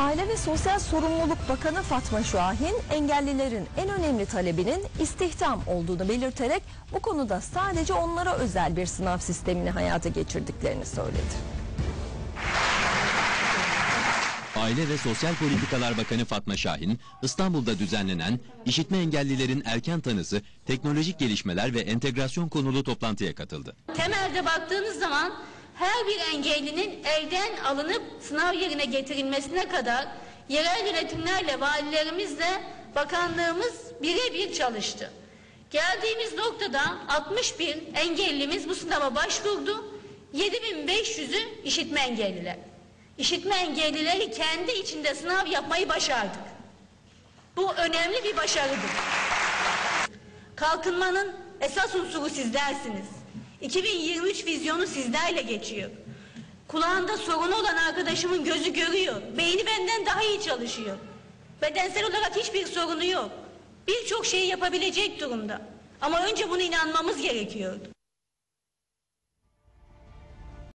Aile ve Sosyal Sorumluluk Bakanı Fatma Şahin, engellilerin en önemli talebinin istihdam olduğunu belirterek bu konuda sadece onlara özel bir sınav sistemini hayata geçirdiklerini söyledi. Aile ve Sosyal Politikalar Bakanı Fatma Şahin, İstanbul'da düzenlenen işitme engellilerin erken tanısı, teknolojik gelişmeler ve entegrasyon konulu toplantıya katıldı. Temelde baktığınız zaman her bir engellinin elden alınıp sınav yerine getirilmesine kadar yerel yönetimlerle, valilerimizle bakanlığımız birebir çalıştı. Geldiğimiz noktada 61 engellimiz bu sınava başvurdu. 7500'ü işitme engelliler. İşitme engellileri kendi içinde sınav yapmayı başardık. Bu önemli bir başarıdır. Kalkınmanın esas unsuru sizlersiniz. 2023 vizyonu sizlerle geçiyor. Kulağında sorunu olan arkadaşımın gözü görüyor. Beyni benden daha iyi çalışıyor. Bedensel olarak hiçbir sorunu yok. Birçok şeyi yapabilecek durumda. Ama önce buna inanmamız gerekiyordu.